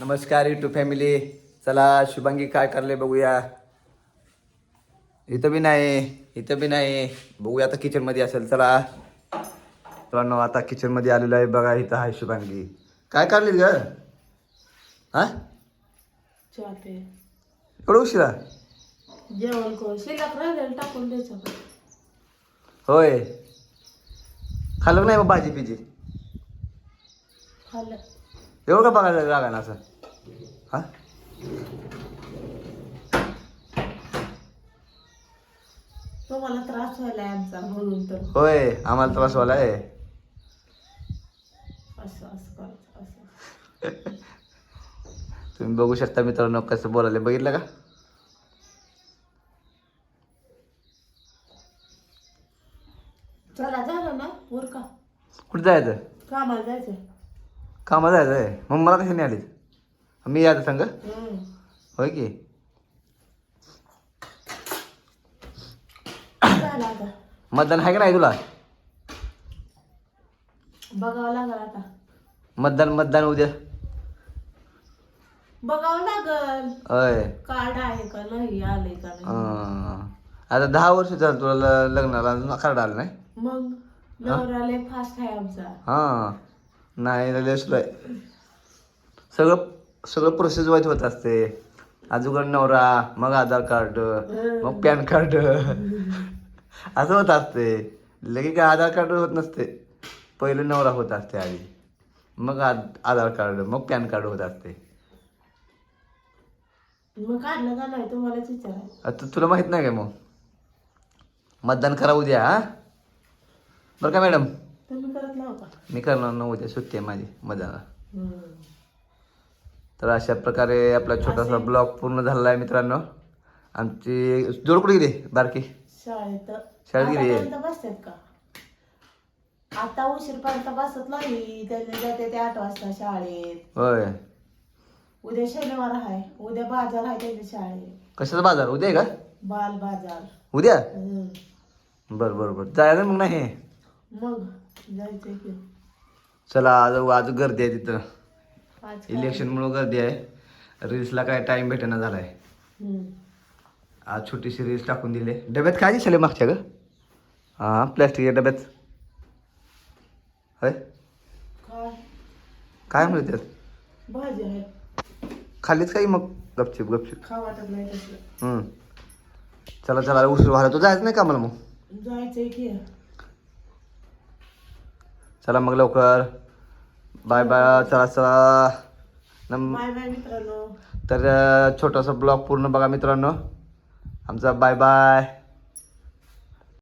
नमस्कार YouTube family चला शुभांगी काय करले बघूया. इथं बी नाही इथं बी नाही. बघूया आता किचनमध्ये असेल चला. मित्रांनो आता किचनमध्ये आलेलो आहे बघा इथं आहे शुभांगी. काय काढली ग? हा? एवढं उशिरा? होय. खाल्लं नाही मग भाजी पिजी एवढं का बघायला लागायला असं? हा? तुम्हाला त्रास व्हायला आमचा म्हणून तर. होय आम्हाला त्रास व्हायला आहे. असं असं करायचं असं. तुम्ही बघू शकता मित्रांनो कसं बोलायला बघितलं का? चला झालं ना? उरका कुठं जायचं? कामाला जायचं कामाला जायचं आहे मग मला कशाने आलीत? मी यायचं सांग. होय की? झालं आता मतदान आहे का नाही तुला? बघावं लागल आता. मतदान मतदान उद्या. बघावं लागल. होय. कार्ड आहे का नाही आले का नाही? अं, आता दहा वर्ष झालं तुला ल- लग्नाला अजून कार्ड आलं नाही? मग फास्ट आहे आमचा. हां. नाही लय slow आहे. सगळं सगळं प्रोसेस वाईज होत असते. अजून नवरा मग आधार कार्ड मग पॅन कार्ड असं होत असते. लगे काय आधार कार्ड होत नसते. पहिले नवरा होत असते आधी. मग आध- आधार कार्ड मग पॅन कार्ड होत असते. का आता तुला माहीत नाही काय मग? मतदान करा उद्या हा? बरं का मॅडम? का? मी करणार ना उद्या सुट्टी आहे माझी मतदानाला. हम्म. तर अशा प्रकारे आपला छोटासा ब्लॉग पूर्ण झालेला आहे मित्रांनो. आमची जोड कुठे गेली बारकी. शाळेत. शाळेत गेली. आहे. आतापर्यंत बसतात का? आता उशीरपर्यंत बसत नाही. त्यांनी जाते ते आठ वाजता शाळेत. होय. उद्या शनिवार आहे. उद्या बाजार आहे त्यांच्या शाळेत. कशाचा बाजार? उद्या आहे का? बाल बाजार. उद्या? हम्म. बरं बरं बरं. जायचं मग नाही? मग जायचंय की. चला आज आज गर्दी आहे तिथं? इलेक्शनमुळं गर्दी आहे. रील्सला काय टाईम भेटेना झाला आहे हम्म. आज छोटीशी रील्स टाकून दिले. डब्यात काय दिसले मागच्या ग? हां प्लॅस्टिकच्या डब्यात. होय? काय? काय म्हणते भाजी आहे खाल्लीच काही मग? गपचिप गपचिप. चला चला उशीर व्हायला तू जायचं नाही का मला मग? जायचंय की. चला मग लवकर. बाय बाय चला चला. नम बाय बाय मित्रांनो. तर छोटासा ब्लॉग पूर्ण बघा मित्रांनो. आमचा बाय बाय.